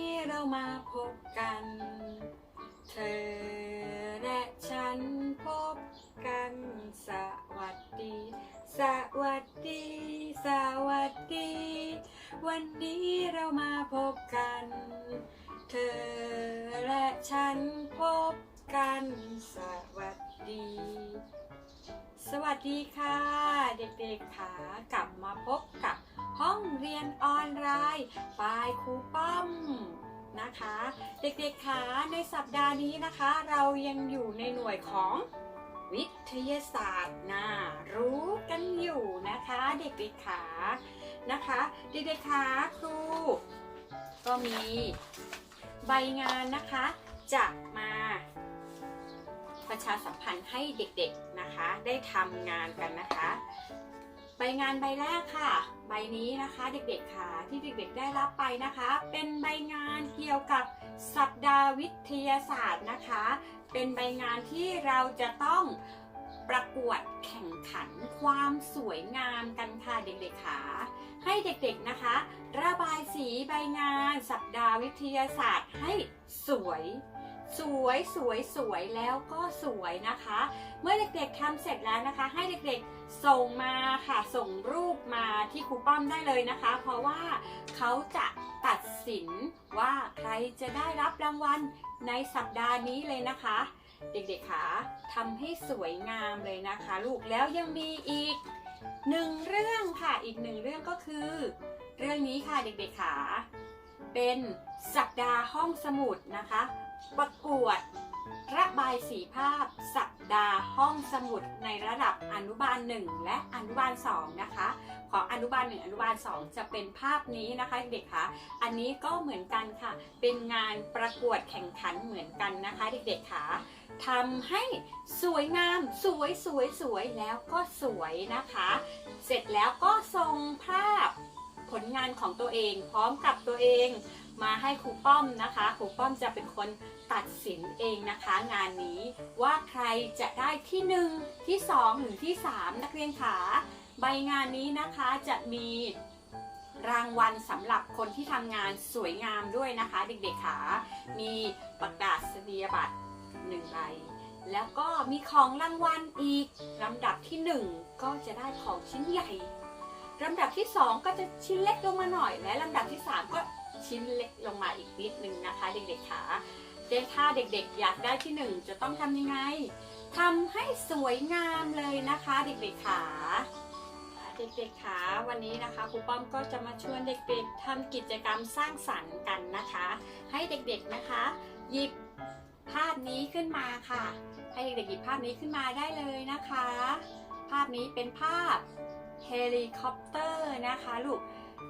นี้เรามาพบกัน เธอและฉันพบกัน สวัสดี สวัสดี สวัสดี วันนี้เรามาพบกัน เธอและฉันพบกัน สวัสดี สวัสดีค่ะ เด็กๆค่ะกลับมาพบกับห้องเรียนออนไลน์บายครูป้อมนะคะ เด็กๆค่ะในสัปดาห์นี้นะคะ เรายังอยู่ในหน่วยของวิทยาศาสตร์นะรู้กันอยู่นะคะ เด็กๆค่ะนะคะ เด็กๆค่ะครู ก็มีใบงานนะคะจะมา ประชาสัมพันธ์ให้เด็กๆนะคะ ได้ทำงานกันนะคะ ใบงานใบแรกค่ะ ใบนี้นะคะเด็กๆค่ะ ที่เด็กๆได้รับไปนะคะ เป็นใบงานเกี่ยวกับสัปดาห์วิทยาศาสตร์นะคะ เป็นใบงานที่เราจะต้องประกวดแข่งขันความสวยงามกันค่ะเด็กๆค่ะให้เด็กๆนะคะ ระบายสีใบงาน สัปดาห์วิทยาศาสตร์ให้สวย สวยสวยสวยแล้วก็สวยนะคะ เมื่อเด็กๆทำเสร็จแล้วนะคะ ให้เด็กๆส่งมาค่ะ ส่งรูปมาที่ครูป้อมได้เลยนะคะ เพราะว่าเขาจะตัดสินว่าใครจะได้รับรางวัลในสัปดาห์นี้เลยนะคะ เด็กๆคะทำให้สวยงามเลยนะคะ ลูกแล้วยังมีอีกหนึ่งเรื่องค่ะอีกหนึ่งเรื่องก็คือ เรื่องนี้ค่ะเด็กๆคะเป็นสัปดาห์ห้องสมุดนะคะ ประกวดระบายสีภาพ สัปดาห์ห้องสมุดในระดับอนุบาล 1 และอนุบาล 2 นะคะ ของอนุบาล 1 อนุบาล 2 จะเป็นภาพนี้นะคะเด็กๆคะอันนี้ก็เหมือนกันค่ะ เป็นงานประกวดแข่งขันเหมือนกันนะคะเด็กๆคะทำให้สวยงามสวยสวยสวยแล้วก็สวยนะคะ เสร็จแล้วก็ส่งภาพผลงานของตัวเองพร้อมกับตัวเอง มาให้ครูป้อมนะคะครูป้อมจะเป็นคนตัดสินเองนะคะ งานนี้ว่าใครจะได้ที่หนึ่งที่สองหรือที่สามนักเรียนขาใบงานนี้นะคะจะมีรางวัลสำหรับคนที่ทำงานสวยงามด้วยนะคะ เด็กๆขามีประกาศนียบัตรหนึ่งใบแล้วก็มีของรางวัลอีกลำดับที่หนึ่งก็จะได้ของชิ้นใหญ่ลำดับที่สองก็จะชิ้นเล็กลงมาหน่อย และลำดับที่สามก็ ชิ้นเล็กลงมาอีกนิดนึงนะคะ เด็กๆขาเด็กถ้าเด็กๆ อยากได้ที่หนึ่งจะต้องทำยังไงทำให้สวยงามเลยนะคะ เด็กๆขาเด็กๆขาวันนี้นะคะครูป้อมก็จะมาชวนเด็กๆทำกิจกรรมสร้างสรรค์กันนะคะ ให้เด็กๆนะคะ หยิบภาพนี้ขึ้นมาค่ะ ให้เด็กๆหยิบภาพนี้ขึ้นมาได้เลยนะคะ ภาพนี้เป็นภาพเฮลิคอปเตอร์นะคะลูก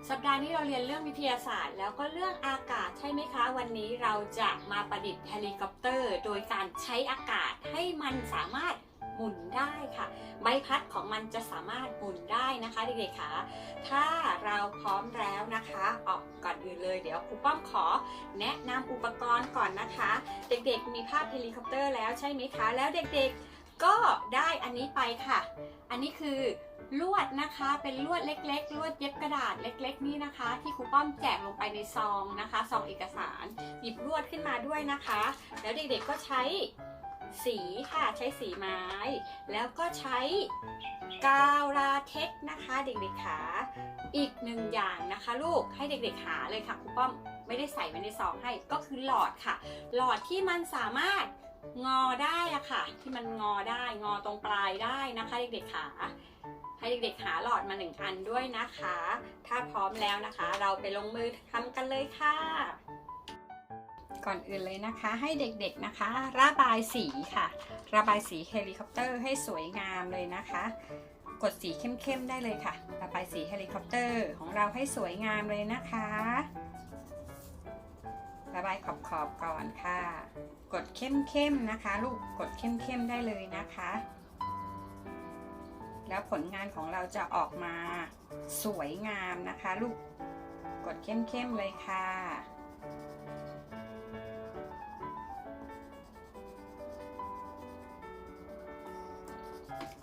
สัปดาห์นี้เราเรียนเรื่องวิทยาศาสตร์ แล้วก็เรื่องอากาศใช่ไหมคะ วันนี้เราจะมาประดิษฐ์เฮลิคอปเตอร์ โดยการใช้อากาศให้มันสามารถหมุนได้ค่ะ ใบพัดของมันจะสามารถหมุนได้นะคะเด็กๆคะถ้าเราพร้อมแล้วนะคะออกก่อนอื่นเลยเดี๋ยวครูป้อมขอแนะนำอุปกรณ์ก่อนนะคะ เด็กๆ มีภาพเฮลิคอปเตอร์แล้วใช่ไหมคะ แล้วเด็กๆก็ได้อันนี้ไปค่ะ อันนี้คือ ลวดนะคะเป็นลวดเล็ก ๆ ลวดเย็บกระดาษเล็ก ๆ นี่นะคะ ที่ครูป้อมแจกลงไปในซองนะคะซองเอกสารหยิบลวดขึ้นมาด้วยนะคะ แล้วเด็กๆก็ใช้สีค่ะใช้สีไม้ แล้วก็ใช้กาวลาเท็กนะคะเด็กๆขาอีกหนึ่งอย่างนะคะ ลูกให้เด็กๆหาเลยค่ะครูป้อมไม่ได้ใส่ไว้ในซองให้ก็คือหลอดค่ะ หลอดที่มันสามารถงอได้อะค่ะ ที่มันงอได้งอตรงปลายได้นะคะ เด็กๆขา ให้เด็กๆหาหลอดมาหนึ่งอันด้วยนะคะ ถ้าพร้อมแล้วนะคะ เราไปลงมือทำกันเลยค่ะ ก่อนอื่นเลยนะคะ ให้เด็กๆนะคะ ระบายสีค่ะ ระบายสีเฮลิคอปเตอร์ให้สวยงามเลยนะคะ กดสีเข้มๆได้เลยค่ะ ระบายสีเฮลิคอปเตอร์ของเราให้สวยงามเลยนะคะ ระบายขอบๆก่อนค่ะ กดเข้มๆนะคะ ลูกกดเข้มๆได้เลยนะคะ แล้วผลงานของเราจะออกมาสวยงามนะคะ ลูกกดเข้มๆเลยค่ะ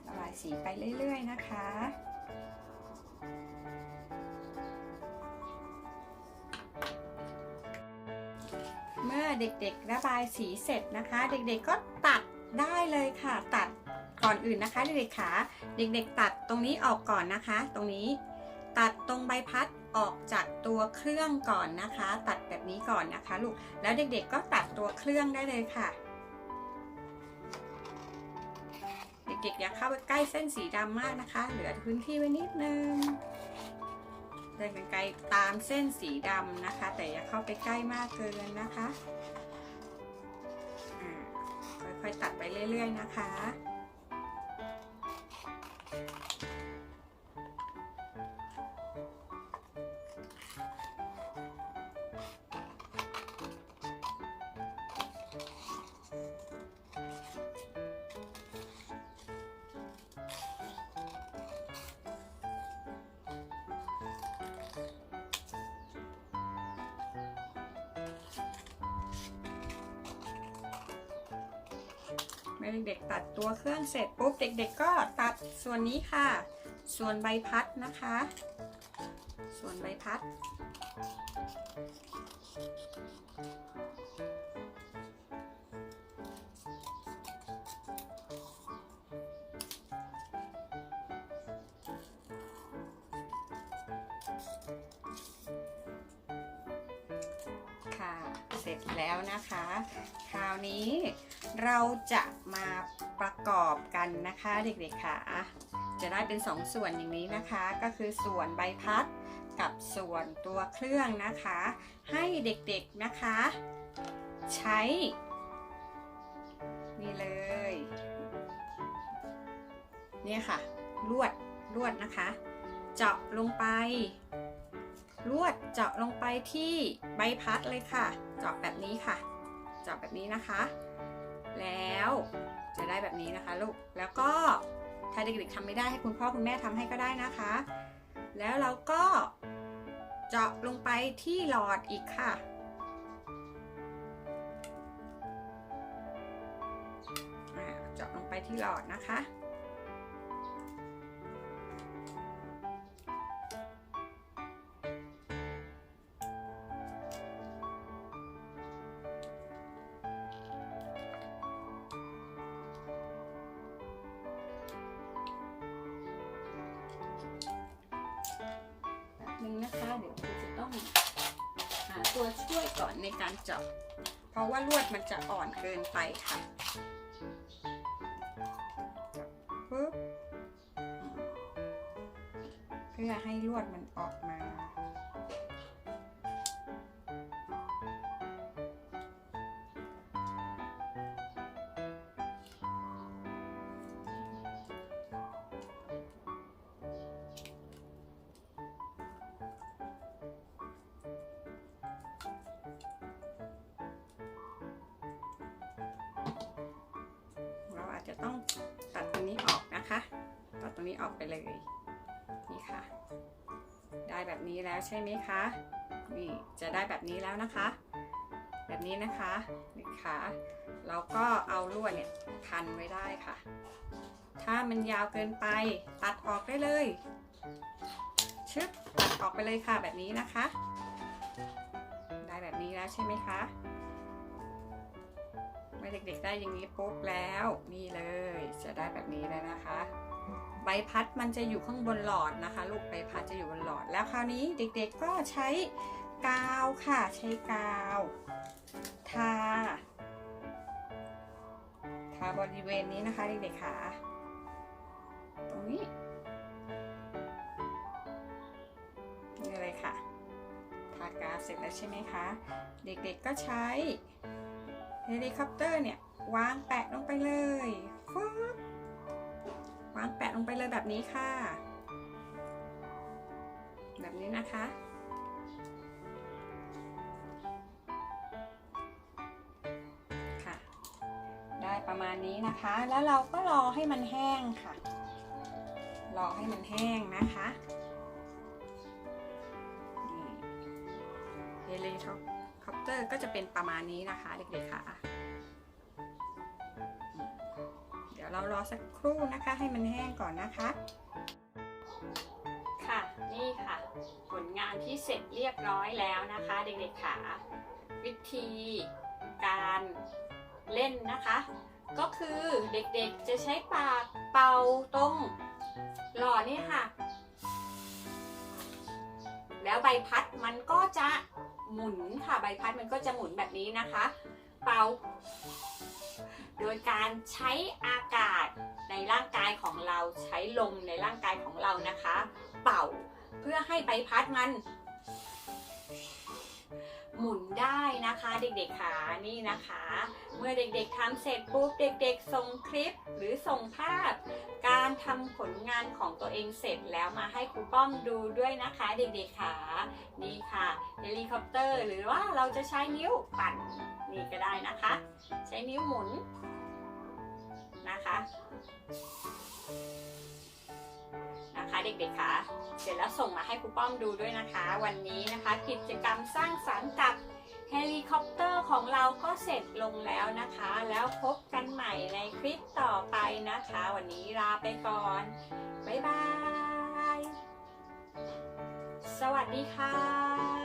ระบายสีไปเรื่อยๆนะคะรเด็กๆระบายสีเสร็จนะคะ เด็กๆก็ตัดได้เลยค่ะตัด ก่อนอื่นนะคะเด็กๆขาเด็กๆ ตัดตรงนี้ออกก่อนนะคะ ตรงนี้ตัดตรงใบพัดออกจากตัวเครื่องก่อนนะคะ ตัดแบบนี้ก่อนนะคะลูกแล้วเด็กๆก็ตัดตัวเครื่องได้เลยค่ะ เด็กๆอย่าเข้าไปใกล้เส้นสีดำมากนะคะ เหลือพื้นที่ไว้นิดนึงเดินกันไกลตามเส้นสีดำนะคะ แต่อย่าเข้าไปใกล้มากเกินนะคะค่อยๆตัดไปเรื่อย ๆ นะคะ เด็กๆตัดตัวเครื่องเสร็จปุ๊บเด็ก ๆ ก็ตัดส่วนนี้ค่ะ ส่วนใบพัดนะคะ ส่วนใบพัด ค่ะ เสร็จแล้วนะคะ คราวนี้ เราจะมาประกอบกันนะคะเด็กๆค่ะจะได้เป็นสองส่วนอย่างนี้นะคะ ก็คือส่วนใบพัดกับส่วนตัวเครื่องนะคะ ให้เด็กๆนะคะ ใช้ นี่เลย เนี่ยค่ะ ลวดลวดนะคะ เจาะลงไป ลวดเจาะลงไปที่ใบพัดเลยค่ะ เจาะแบบนี้ค่ะ เจาะแบบนี้นะคะ แล้ว จะได้แบบนี้นะคะลูก แล้วก็ถ้าเด็กๆทำไม่ได้ให้คุณพ่อคุณแม่ทำให้ก็ได้นะคะ แล้วเราก็เจาะลงไปที่หลอดอีกค่ะ เจาะลงไปที่หลอดนะคะ เดี๋ยวคุณจะต้องหาตัวช่วยก่อนในการเจาะเพราะว่าลวดมันจะอ่อนเกินไปค่ะปึ๊บเพื่อให้ลวดมันออกมา จะต้องตัดตรงนี้ออกนะคะ ตัดตรงนี้ออกไปเลยนี่ค่ะ ได้แบบนี้แล้วใช่ไหมคะนี่จะได้แบบนี้แล้วนะคะ แบบนี้นะคะนี่ค่ะเราก็เอาลวดเนี่ยพันไว้ได้ค่ะ ถ้ามันยาวเกินไปตัดออกได้เลยชึบตัดออกไปเลยค่ะแบบนี้นะคะ ได้แบบนี้แล้วใช่ไหมคะ เด็กๆได้อย่างนี้ปุ๊บแล้วนี่เลยจะได้แบบนี้แล้วนะคะ ใบพัดมันจะอยู่ข้างบนหลอดนะคะ ลูกใบพัดจะอยู่บนหลอด แล้วคราวนี้เด็กๆก็ใช้กาวค่ะ ใช้กาวทาทาบริเวณนี้นะคะเด็กๆค่ะตรงนี้นี่เลยค่ะ ทากาวเสร็จแล้วใช่ไหมคะ เด็กๆก็ใช้ เฮลิคอปเตอร์เนี่ยวางแปะลงไปเลยฟึบวางแปะลงไปเลยแบบนี้ค่ะ แบบนี้นะคะค่ะ ได้ประมาณนี้นะคะ แล้วเราก็รอให้มันแห้งค่ะ รอให้มันแห้งนะคะ จะเป็นประมาณนี้นะคะเด็กๆค่ะ เดี๋ยวเรารอสักครู่นะคะ ให้มันแห้งก่อนนะคะ ค่ะนี่ค่ะ ผลงานที่เสร็จเรียบร้อยแล้วนะคะ เด็กๆค่ะ วิธีการเล่นนะคะ ก็คือเด็กๆจะใช้ปากเป่าตรงหล่อนี่ค่ะ แล้วใบพัดมันก็จะ หมุนค่ะใบพัดมันก็จะหมุนแบบนี้นะคะ เป่า โดยการใช้อากาศในร่างกายของเราใช้ลมในร่างกายของเรานะคะ เป่าเพื่อให้ใบพัดมัน หมุนได้นะคะเด็กๆค่ะนี่นะคะ เมื่อเด็กๆทำเสร็จปุ๊บเด็กๆ ส่งคลิปหรือส่งภาพ การทำผลงานของตัวเองเสร็จแล้วมาให้ครูป้อมดูด้วยนะคะเด็กๆค่ะนี่ค่ะเฮลิคอปเตอร์ หรือว่าเราจะใช้นิ้วปั่นนี่ก็ได้นะคะ ใช้นิ้วหมุนนะคะนะคะเด็กๆค่ะ เสร็จแล้วส่งมาให้ครูป้อมดูด้วยนะคะ วันนี้นะคะ กิจกรรมสร้างสรรค์ ของเราก็เสร็จลงแล้วนะคะ แล้วพบกันใหม่ในคลิปต่อไปนะคะ วันนี้ลาไปก่อน บ๊ายบาย สวัสดีค่ะ